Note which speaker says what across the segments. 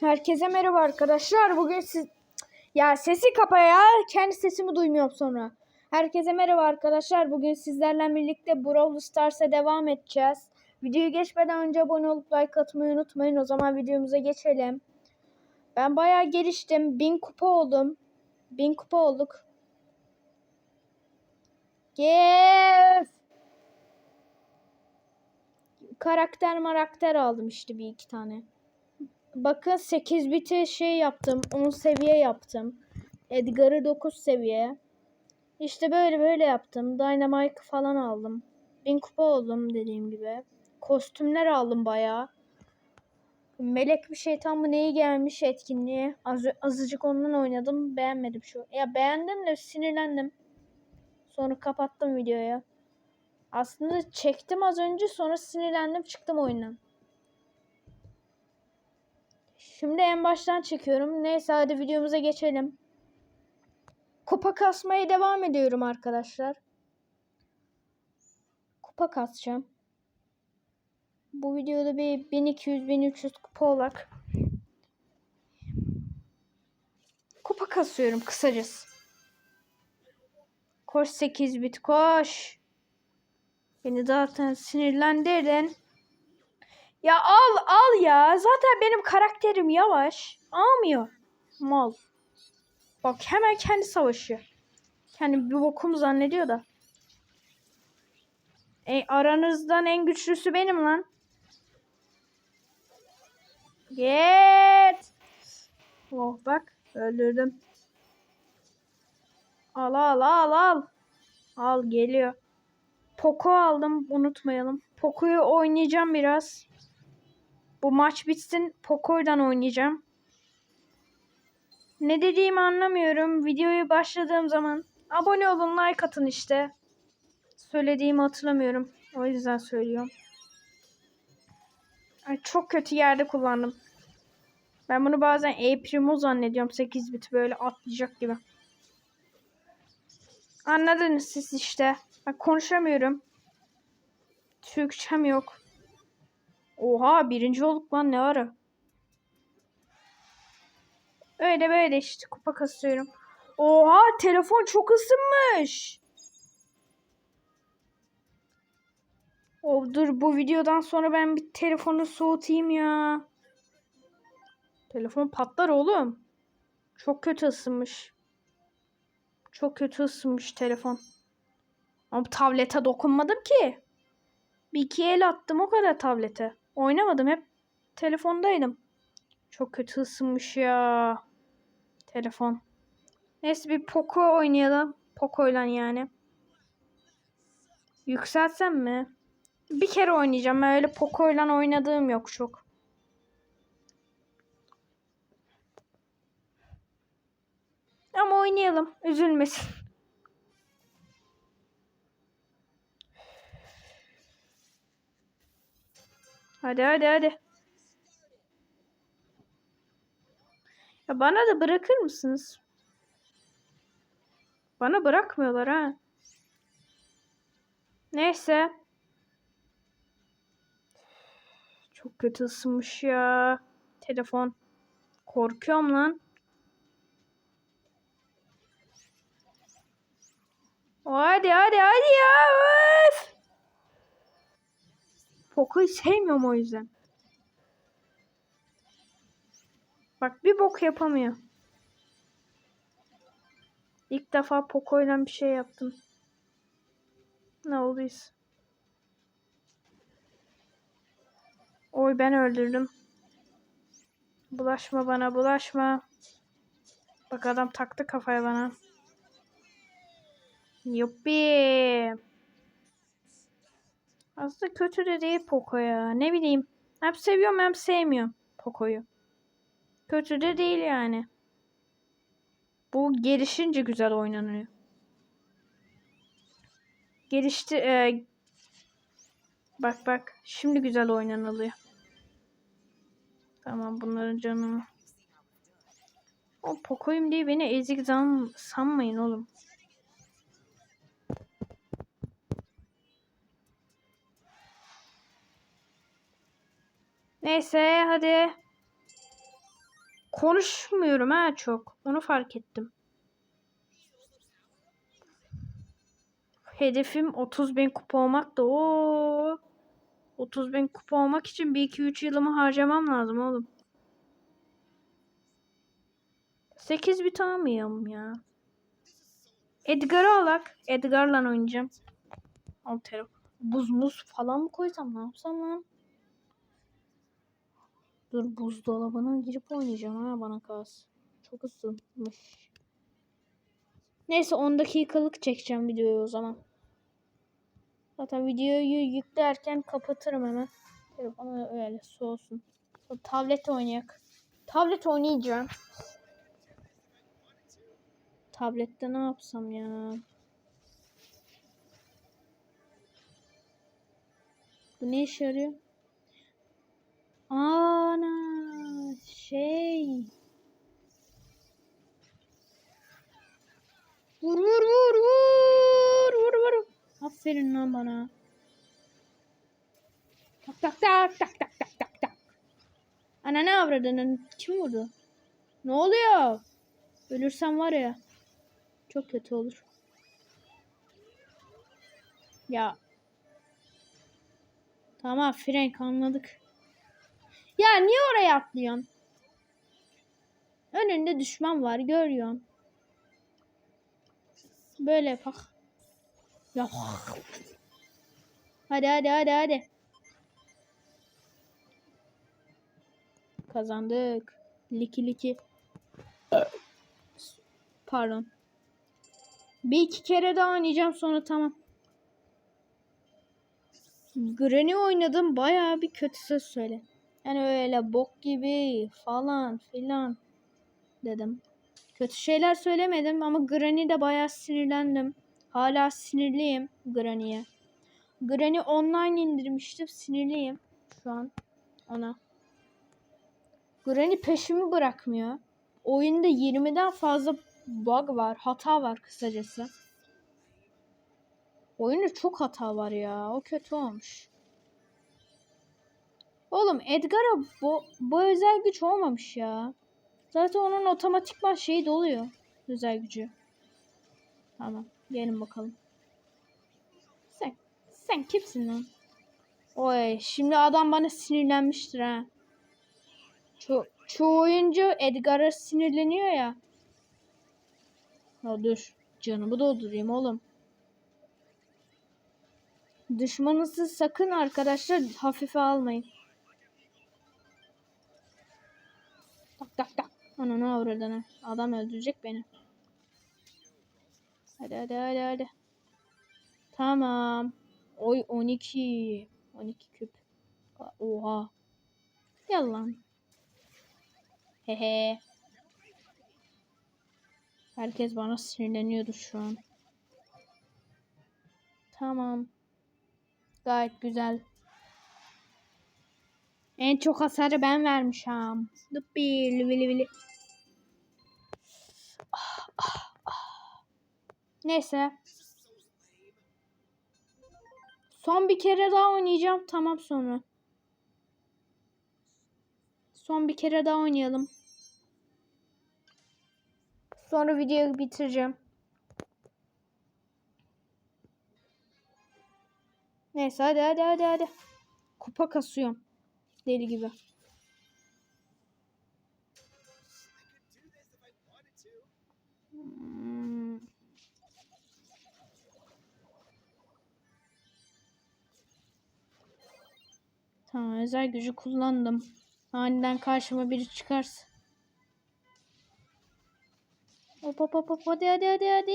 Speaker 1: Herkese merhaba arkadaşlar. Bugün siz ya sesi kapa ya. Kendi sesimi duymuyorum sonra. Herkese merhaba arkadaşlar. Bugün sizlerle birlikte Brawl Stars'a devam edeceğiz. Videoyu geçmeden önce abone olup like atmayı unutmayın. O zaman videomuza geçelim. Ben bayağı geliştim. 1000 kupa oldum. 1000 kupa olduk. Gel. Karakter marakter aldım işte bir iki tane. Bakın 8 biti şey yaptım. 10 seviye yaptım. Edgar'ı 9 seviye. İşte böyle böyle yaptım. Dynamite falan aldım. 1000 kupa oldum dediğim gibi. Kostümler aldım bayağı. Melek bir şeytan mı neyi gelmiş etkinliğe. Az, azıcık ondan oynadım. Beğenmedim şu. Ya beğendim de sinirlendim. Sonra kapattım videoyu. Aslında çektim az önce sonra sinirlendim çıktım oyundan. Şimdi en baştan çekiyorum. Neyse hadi videomuza geçelim. Kupa kasmaya devam ediyorum arkadaşlar. Kupa kasacağım. Bu videoda bir 1200-1300 kupa olarak kupa kasıyorum kısacası. Koş 8 bit koş. Beni zaten sinirlendirdin. Ya al al ya. Zaten benim karakterim yavaş. Almıyor. Mal. Bak hemen kendi savaşıyor. Kendi bir bokum zannediyor da. E, aranızdan en güçlüsü benim lan. Git. Oh bak öldürdüm. Al al al al. Al geliyor. Poco aldım unutmayalım. Poco'yu oynayacağım biraz. Bu maç bitsin Poco'dan oynayacağım. Ne dediğimi anlamıyorum. Videoyu başladığım zaman abone olun like atın işte. Söylediğimi hatırlamıyorum. O yüzden söylüyorum. Ay, çok kötü yerde kullandım. Ben bunu bazen E Primo zannediyorum. 8 bit böyle atlayacak gibi. Anladınız siz işte. Ben konuşamıyorum. Türkçem yok. Oha birinci olduk lan ne ara. Öyle böyle işte kupa kasıyorum. Oha telefon çok ısınmış. Oh, dur bu videodan sonra ben bir telefonu soğutayım ya. Telefon patlar oğlum. Çok kötü ısınmış. Çok kötü ısınmış telefon. Ama tablete dokunmadım ki. Bir iki el attım o kadar tablete. Oynamadım hep telefondaydım. Çok kötü ısınmış ya. Telefon. Neyse bir Poco oynayalım. Poco'yla yani. Yükseltsem mi? Bir kere oynayacağım. Ben öyle Poco'yla oynadığım yok çok. Ama oynayalım. Üzülmesin. Hadi hadi hadi. Ya bana da bırakır mısınız? Bana bırakmıyorlar ha. Neyse. Çok kötü ısınmış ya. Telefon. Korkuyorum lan. Hadi hadi hadi ya. Öf. Poco'yu sevmiyorum o yüzden. Bak bir bok yapamıyor. İlk defa Poco'yla bir şey yaptım. Ne olduysa. Oy ben öldürdüm. Bulaşma bana bulaşma. Bak adam taktı kafaya bana. Yuppi. Aslında kötü de değil Poco ya. Ne bileyim. Hem seviyorum hem sevmiyorum Poco'yu. Kötü de değil yani. Bu gelişince güzel oynanıyor. Gelişti. E, bak bak. Şimdi güzel oynanılıyor. Tamam bunların canını. O Poco'yum diye beni ezik zan sanmayın oğlum. Neyse hadi. Konuşmuyorum ha çok. Onu fark ettim. Hedefim 30 bin kupa olmak da o 30 bin kupa olmak için bir iki üç yılımı harcamam lazım oğlum. 8 bit almayalım ya. Edgar'ı alak. Edgar'la oynayacağım. Al telefon. Buz muz falan mı koysam ne yapsam lan? Dur buzdolabına girip oynayacağım ha bana kalsın. Çok ısınmış. Neyse 10 dakikalık çekeceğim videoyu o zaman. Zaten videoyu yüklerken kapatırım hemen. Telefonu öyle soğusun. Sonra tablet oynayak. Tablet oynayacağım. Tablette ne yapsam ya? Bu ne işe yarıyor? Ana şey. Vur vur vur vur vur vur. Aferin lan bana. Tak tak tak tak tak tak tak tak. Ana ne avradını kim vurdu? Ne oluyor? Ölürsem var ya. Çok kötü olur. Ya. Tamam Frank anladık. Ya niye oraya atlıyorsun? Önünde düşman var görüyorsun. Böyle yapak. Ya. Hadi hadi hadi hadi. Kazandık. Liki liki. Pardon. Bir iki kere daha oynayacağım sonra tamam. Granny oynadım bayağı bir kötü söz söyle. Yani öyle bok gibi falan filan dedim. Kötü şeyler söylemedim ama Granny'de bayağı sinirlendim. Hala sinirliyim Granny'ye. Granny online indirmiştim sinirliyim şu an ona. Granny peşimi bırakmıyor. Oyunda 20'den fazla bug var, hata var kısacası. Oyunda çok hata var ya. O kötü olmuş. Oğlum Edgar'a bu, bu özel güç olmamış ya. Zaten onun otomatikman şeyi doluyor. Özel gücü. Tamam. Gelin bakalım. Sen, sen kimsin lan? Oy şimdi adam bana sinirlenmiştir ha. Ço çoğu oyuncu Edgar'a sinirleniyor ya. Ya dur. Canımı doldurayım oğlum. Düşmanınızı sakın arkadaşlar hafife almayın. Tak tak. Ananı avradını. Adam öldürecek beni. Hadi hadi hadi hadi. Tamam. Oy 12. 12 küp. Oha. Yalan. Hehe. Herkes bana sinirleniyordu şu an. Tamam. Gayet güzel. En çok hasarı ben vermişim. Dıppi vili vili. Ah, ah, ah. Neyse. Son bir kere daha oynayacağım. Tamam sonra. Son bir kere daha oynayalım. Sonra videoyu bitireceğim. Neyse hadi hadi hadi hadi. Kupa kasıyorum. Deli gibi. Hmm. Tamam özel gücü kullandım. Aniden karşıma biri çıkarsa. Hop hop hop hop hadi hadi hadi hadi.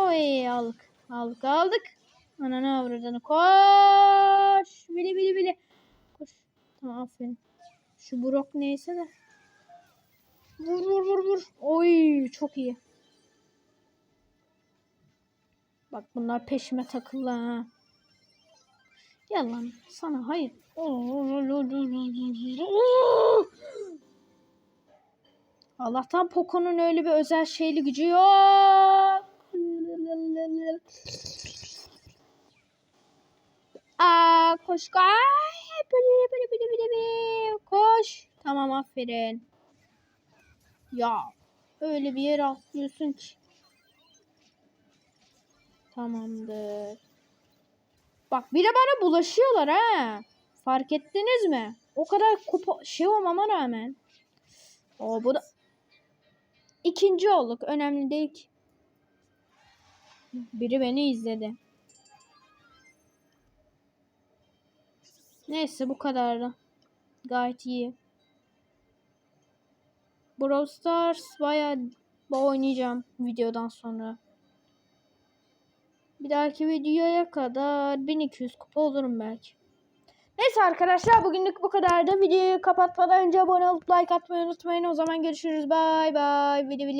Speaker 1: Oy aldık. Aldık aldık. Ananı avradını koş. Bili bili bili. Aferin. Şu Brock neyse de. Vur vur vur vur. Oy çok iyi. Bak bunlar peşime takıldı ha. Yalan sana hayır. Allah'tan Poco'nun öyle bir özel şeyli gücü yok. Aa, koş koş. Böyle böyle böyle böyle. Koş. Tamam aferin. Ya öyle bir yere atlıyorsun ki. Tamamdır. Bak bir de bana bulaşıyorlar ha. Fark ettiniz mi? O kadar kupa şey olmama rağmen. O bu da ikinci olduk. Önemli değil ki. Biri beni izledi. Neyse bu kadardı. Gayet iyi. Brawl Stars bayağı oynayacağım videodan sonra. Bir dahaki videoya kadar 1200 kupa olurum belki. Neyse arkadaşlar bugünlük bu kadardı. Videoyu kapatmadan önce abone olup like atmayı unutmayın. O zaman görüşürüz. Bay bay.